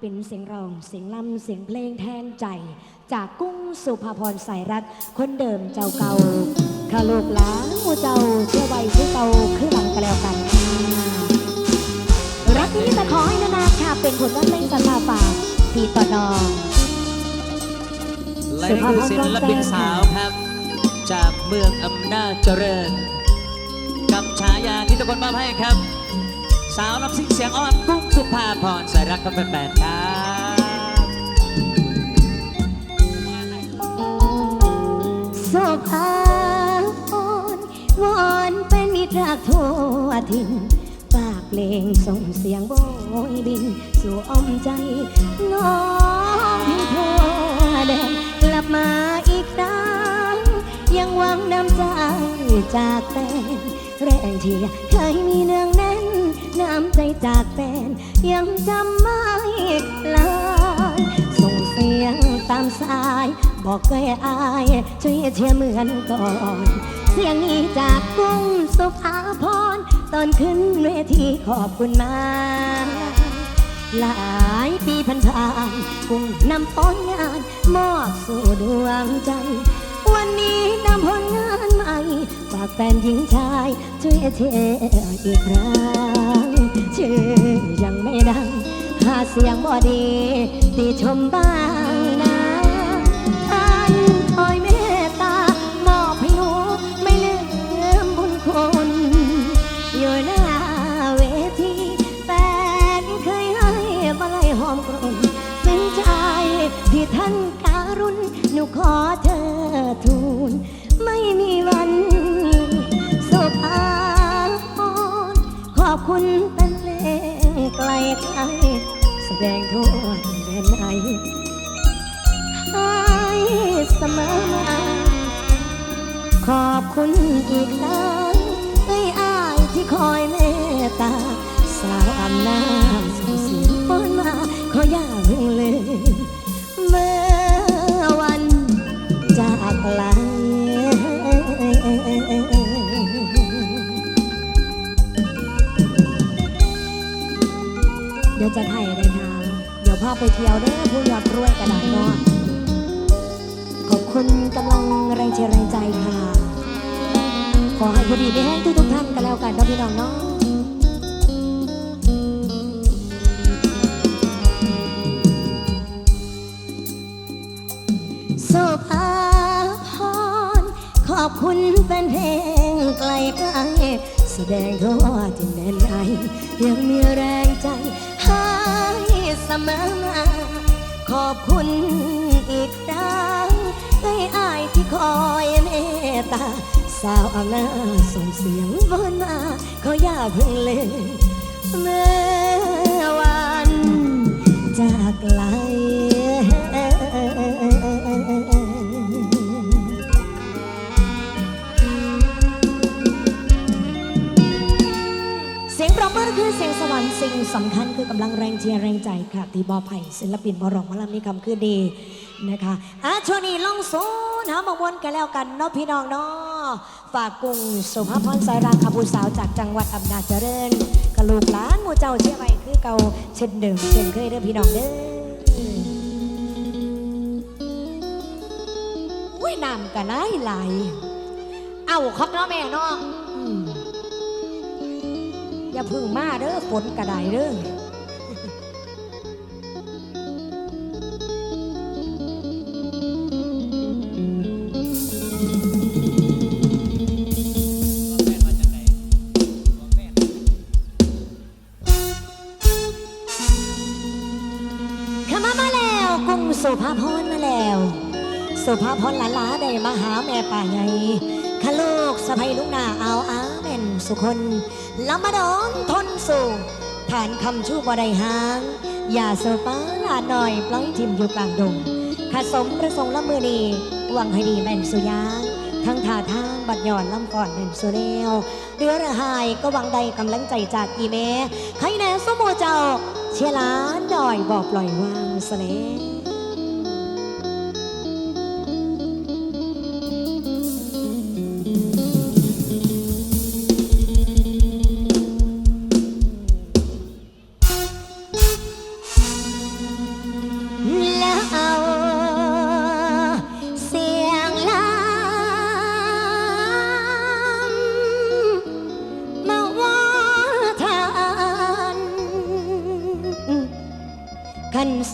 เป็นเสียงร้อง เสียงลำเสียงเพลงแทนใจ จากกุ้งสุภาพรสายรัก คนเดิมเจ้าเก่าข้าลูกหลานหมูเจ้าเชื่อไว้คือเก่าคือหลังก็แล้วกันค่ะรักนี้แต่ขอให้นานๆค่ะ เป็นผลงานเพลงสตาฝากพี่ต่อนองและนี่คือศิลปินสาวครับ จากเมืองอำนาจเจริญ กับฉายาที่ทุกคนมอบให้ครับ สาวรับซิ่งเสียงอ่อนกุ้งสุภาพรสายรักกับแฟนๆครับโศกอาอนวอนเป็นมิตรรักทั่วถิ่นฝากเพลงส่งเสียงโบยบิน สู่อ้อมใจ น้องพียงทั่วแดนกลับมาอีกครั้ง ยังหวังน้ำใจจากแฟนแรงที่เคยมีเนืองแน่น น้ำใจจากแฟนยังจำไม่ลายส่งเสียงตามสาย บอกเคยอายช่วยเชียร์เหมือนก่อน เสียงนี้จากกุ้งสุภาพรตอนขึ้นเวทีขอบคุณมากหลายปีผ่านผ่านกุ้งนำผลงาน มอบสู่ดวงใจ วันนี้นำผลงานใหม่ ฝากแฟนหญิงชายช่วยเชียร์อีกครั้งชื่อยังไม่ดัง หาเสียงบ่ดีติชมบ้างนะท่านคอยเมตตามอบให้หนูไม่ลืมบุญคุณอยู่หน้าเวทีแฟนเคยให้มาไล่หอมกลุ่มเป็นใจที่ท่านการุณหนูขอ อบคุณเป็นเลไกลไกลแสดงทั่วแดนไหนให้เสมอมาขอบคุณอีกครั้งไอ้อายที่คอยเมตตา สาวอำนาจส่งเสียงป้อนมาขออย่าเพิ่งลืมเมื่อวันจากไกล ยวจะถ่ายเลยค่ะ เดี๋ยวพาไปเที่ยวเด้อผู้ยอดรวยกระดาษนอนขอบคุณกำลังแรงเชียร์แรงใจค่ะ ขอให้พอดีได้แห้งทุกทุกท่านกันแล้วกันเนาะพี่น้องเนาะโซภาพรขอบคุณเป็นเพลงไกลไกลแสดงทั่วที่แดนใดยังมีแรงใจ เสมอมาขอบคุณอีกครั้งไอ้อายที่คอยเมตตา สาวอำนาส่งเสียงวนมาขออย่าเพิ่งเล่นเมื่อำคัญคือกำลังแรงเชียร์แรงใจค่ะตีบอไผ่ศิลปินบอรองมาลำนี้คำคือดีนะคะอะช่วงนี้ลองโซนหามามวนกันแล้วกันเนาะพี่น้องเนาะฝากกุ้งสุภาพรสายราคาผู้สาวจากจังหวัดอำนาจเจริญกะลูกหลานหมู่เจ้าเชื่อไว้คือเก่าเช่นเดิมเช่นเคยเด้อพี่น้องเด้ออุ้ยน้ำกันไหลไหลเอ้าครับเนาะแม่เนาะอืมอย่าพึ่งมาเด้อฝนกระไดเด้อ สุภาพรหลานหลาได้มาหาแม่ป่าใหญ่ข้าลูกสะใภ้ลุงนาเอาอาแม่นสุคนลำมาดอนทนสู่ฐานคำชูบ่ได้หาง อย่าเสือป้าลาหน่อยปล่อยทิมอยู่กลางดงข้าสมประสงค์ละมือดีหวังให้ดีแม่นสุยางทั้งท่าทางบัดหย่อนลำก่อนแม่นสุเรวเรือระหายก็วังใดกำลังใจจากอีเมใครแน่สมโมเจ้า เชียร์หลานดอยบอกปล่อยวางเสล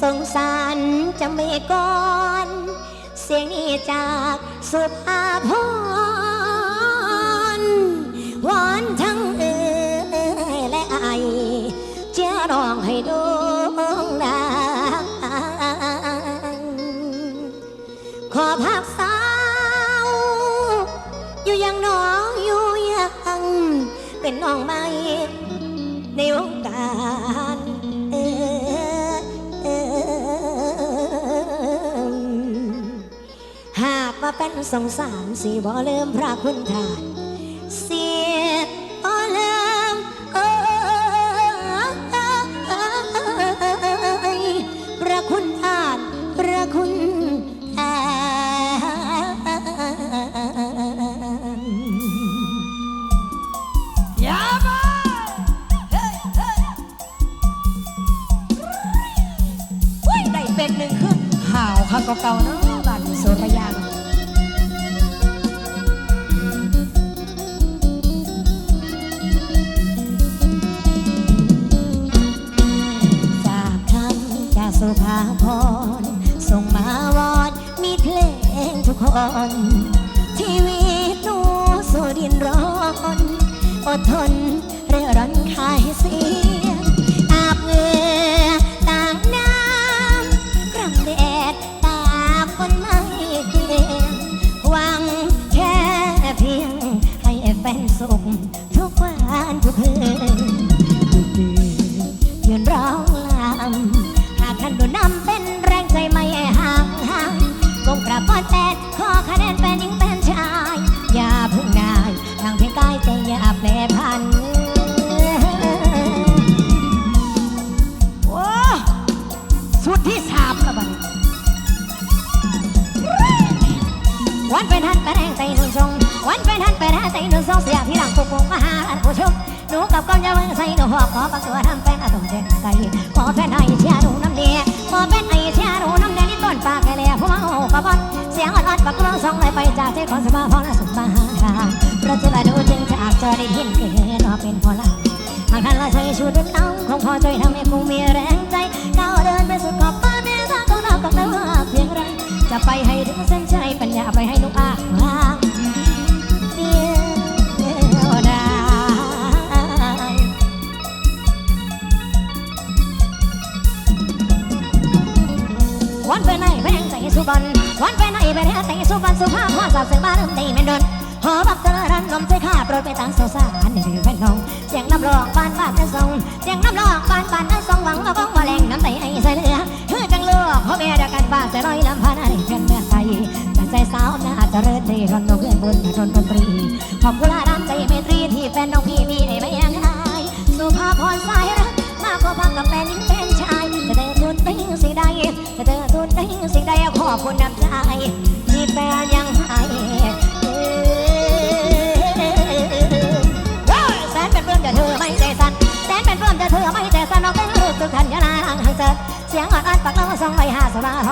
สงสารจะไม่ก่อน เสียงนี้จากสุภาพรหวานทั้งเอ่ยและไอจะร้องให้ดวงดางขอพักสาว อยู่อยังน้องอยู่อยังเป็นน้องม่ใว่าเป็นสงสารสิบ่ลืมพระคุณทาน งทุกคนชีวิตหนูสู่ดินร้อน อดทนเร่ร่อนขาย ปักตัวทำแฟนอาตงเด็กไก่ขอแฟนให้เชียร์หนูน้ำเดียขอแฟนให้เชียร์หนูน้ำเดียนี่ต้นปากแกเลยผู้มาโอ้กระบอนเสียงอ่อนๆปักกลองสองเลยไปจากใจของสมาพรสุมาหาทางประจุละดูจึงจะอาจจะได้ยินเกินว่าเป็นพอละหากท่านละใจชูดึงเอาคงพอใจทำให้กูมีแรงใจก้าวเดินไปสุดขอบฟ้าแม้ทางของเรากับเราเพียงไรจะไปให้ถึงเส้น สุบันวันไปไหนไปแห่งสุบันสุภาพพ่อสาวเสือบ้านเริ่มตีเป็นดนหอบักเตอร์รันนมใจข้าโปรยไปต่างสาวสารนี่คือแฟนน้องเสียงน้ำร้องบานบานนั่นทรงเสียงน้ำร้องบานบานนั่นทรงหวังว่าบ้องว่าแรงน้ำใจไอ้ใส่เรือเฮือจังเลือกพ่อแม่เดียวกันบ้านแต่ลอยลำพันอะไรเพื่อนเมืองไทยแต่ใจสาวน่าจะเริดดีรอนโนเพื่อนบนถนนดนตรีขอบคุณละ สอ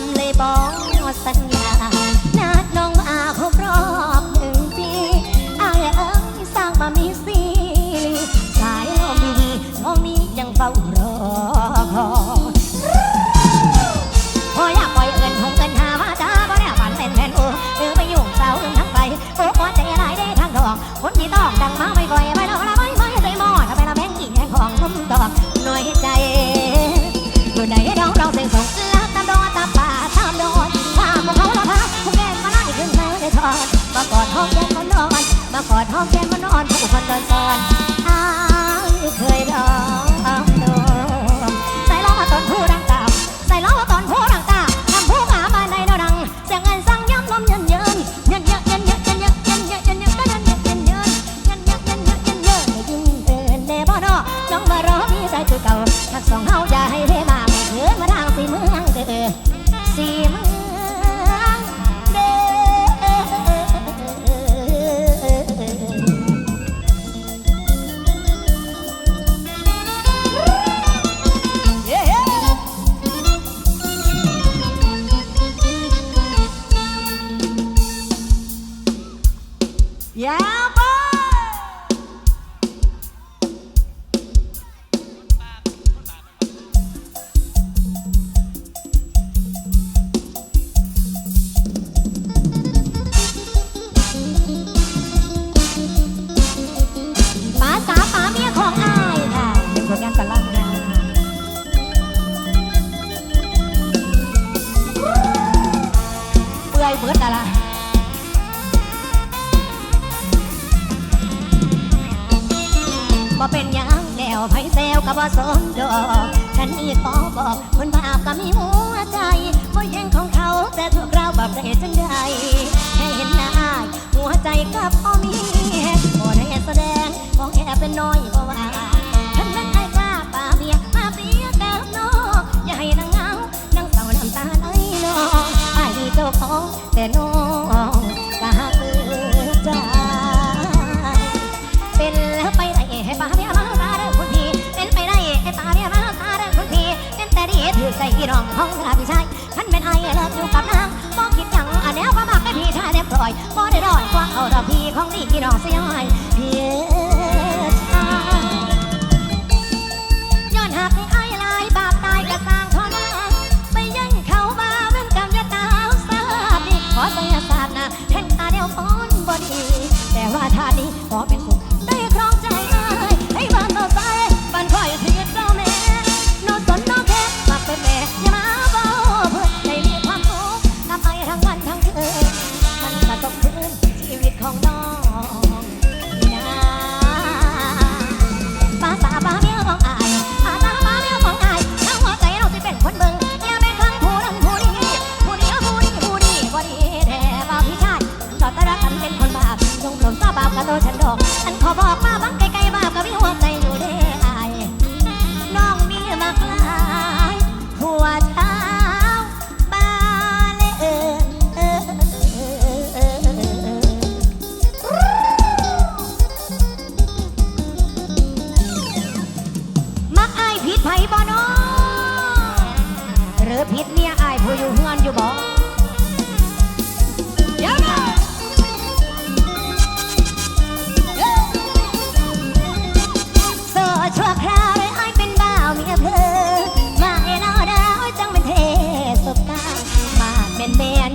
ำเลยบอก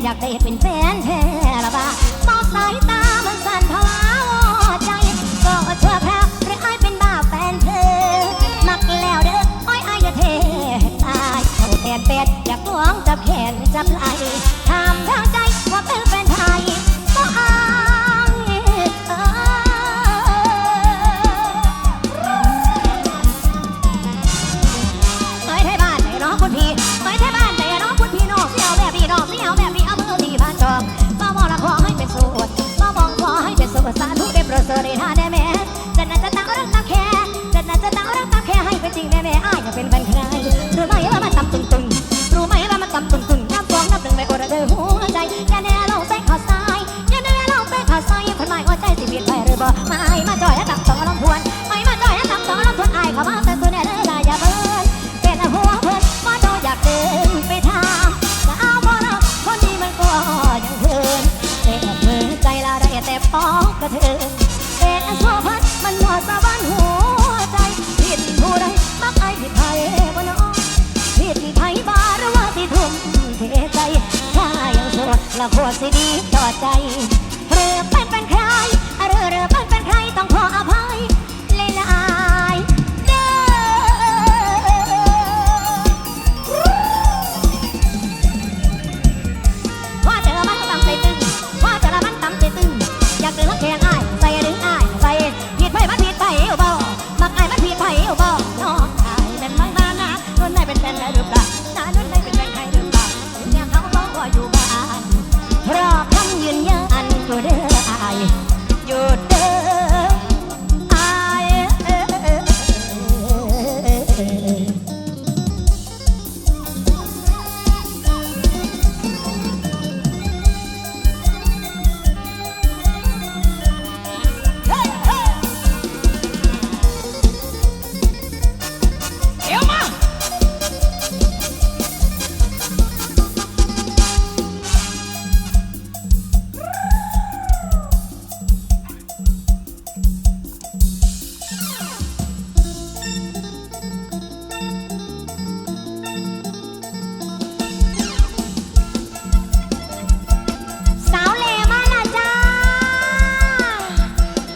อยากได้เป็นแฟนแท้ละบ้าบอกสาย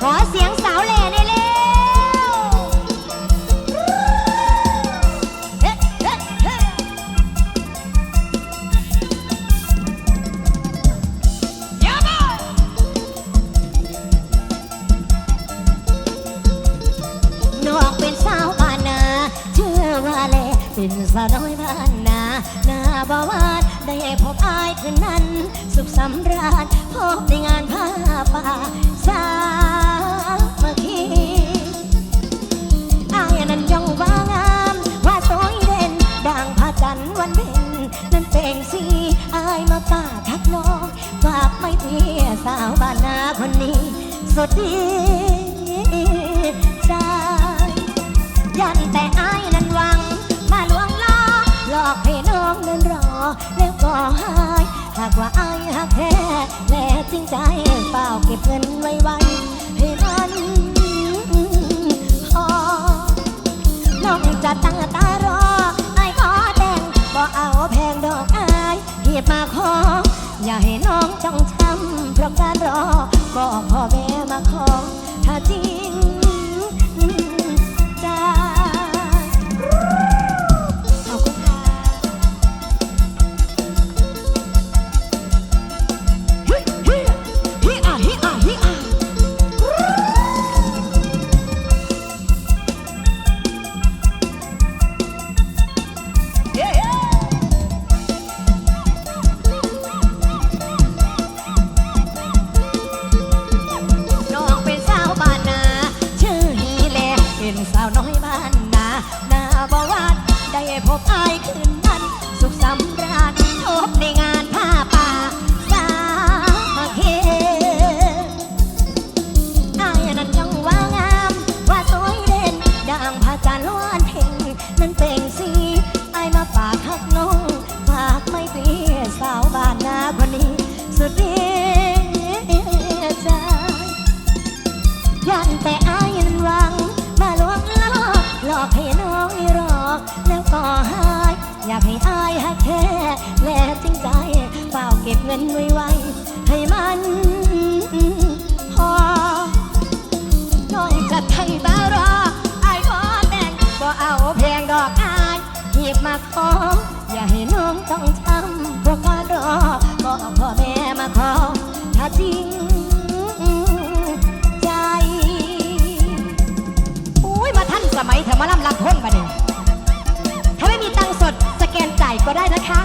ขอเสียงสาวเหล่ได้เลี้เฮ้เยอะมาก นอกเป็นสาวบ้านนา เชื่ว่าแลเป็นสาวน้อยบ้านนานาบาวานได้พบอายคืนนั้น สุขสำราญพบในงานผ้าป่าสา ไอานั้นย่องว่างาม ว่าสวยเด่นดังพรจันทร์วันเด่นนั่นเป็นสีอามาป่าทักน้องฝากไม่เที่ยสาวบ้านนาคนนี้ สดดีใจยันแต่อานั้นหวัง มาลวงล่อหลอกให้น้องนั้นรอ แล้วก็หาหากว่าอาหักแท้แน่จริงใจป่าเก็บเงินไว้ไว ช่องช้ำเพราะการรอบอกพ่อเว มาขอ อย่าให้น้องต้องทำพวกก็รอบอกพ่อแม่มาขอ ถ้าจริงใจอุ้ยมาท่านสมัยเธอมาล่ำลักพ้นมาเนี่ยถ้าไม่มีตังสดสแกนจ่ายก็ได้นะคะ